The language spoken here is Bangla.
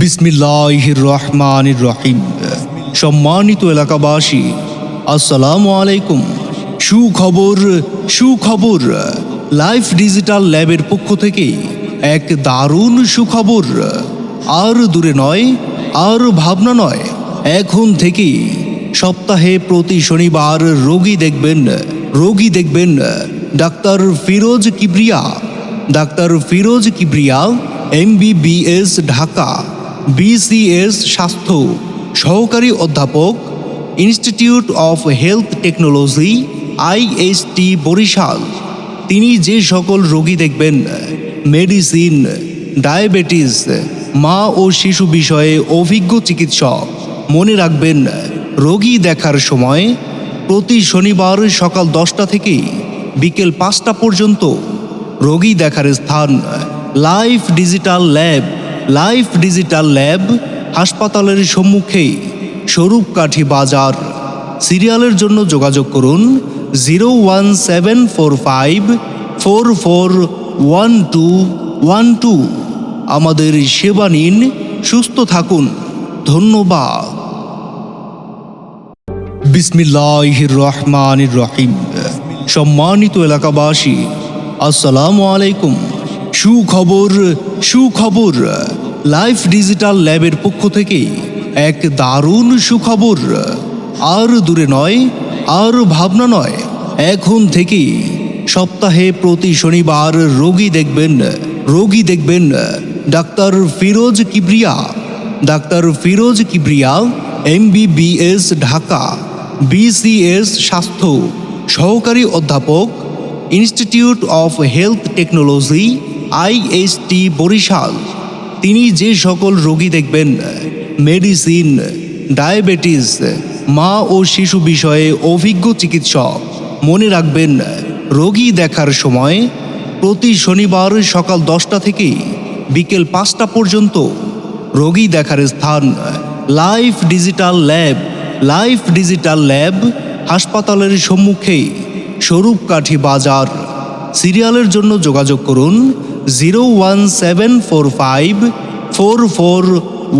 বিসমিল্লাহ রহমান রহিম সম্মানিত এলাকাবাসী, আসসালামু আলাইকুম। সুখবর সুখবর। লাইফ ডিজিটাল ল্যাবের পক্ষ থেকে এক দারুণ সুখবর। আর দূরে নয়, আর ভাবনা নয়, এখন থেকে সপ্তাহে প্রতি শনিবার রোগী দেখবেন রোগী দেখবেন doctor Firoz Kibria. Doctor Firoz Kibria, MBBS, Dhaka. BCS স্বাস্থ্য, সহকারী অধ্যাপক institute of health technology IST Barishal. তিনি যে সকল রোগী দেখবেন মেডিসিন ডায়াবেটিস মা ও শিশু বিষয়ে অভিজ্ঞ চিকিৎসক, মনে রাখবেন, রোগী দেখার সময় প্রতি শনিবার সকাল দশটা থেকে বিকেল পাঁচটা পর্যন্ত রোগী দেখার স্থান life digital lab life digital lab হাসপাতালের সম্মুখে স্বরূপকাঠি বাজার। সিরিয়ালের জন্য যোগাযোগ করুন zero one seven four five four four one two one two. আমাদের সেবা নিন, সুস্থ থাকুন। ধন্যবাদ। বিসমিল্লাহ রহমান রহিম। সম্মানিত এলাকাবাসী, আসসালামু আলাইকুম। সুখবর সুখবর। লাইফ ডিজিটাল ল্যাবের পক্ষ থেকে এক দারুণ সুখবর। আর দূরে নয়, আর ভাবনা নয়, এখন থেকে সপ্তাহে প্রতি শনিবার রোগী দেখবেন রোগী দেখবেন doctor Firoz Kibria. Doctor Firoz Kibria MBBS Dhaka BCS স্বাস্থ্য, সহকারী অধ্যাপক institute of health technology IST Barishal. তিনি যে সকল রোগী দেখবেন, মেডিসিন, ডায়াবেটিস, মা ও শিশু বিষয়ে অভিজ্ঞ চিকিৎসক, মনে রাখবেন, রোগী দেখার সময় প্রতি শনিবার সকাল দশটা থেকে বিকেল পাঁচটা পর্যন্ত রোগী দেখার স্থান, life digital lab, life digital lab হাসপাতালের সম্মুখে স্বরূপকাঠি বাজার। সিরিয়ালের জন্য যোগাযোগ করুন zero one seven four five four four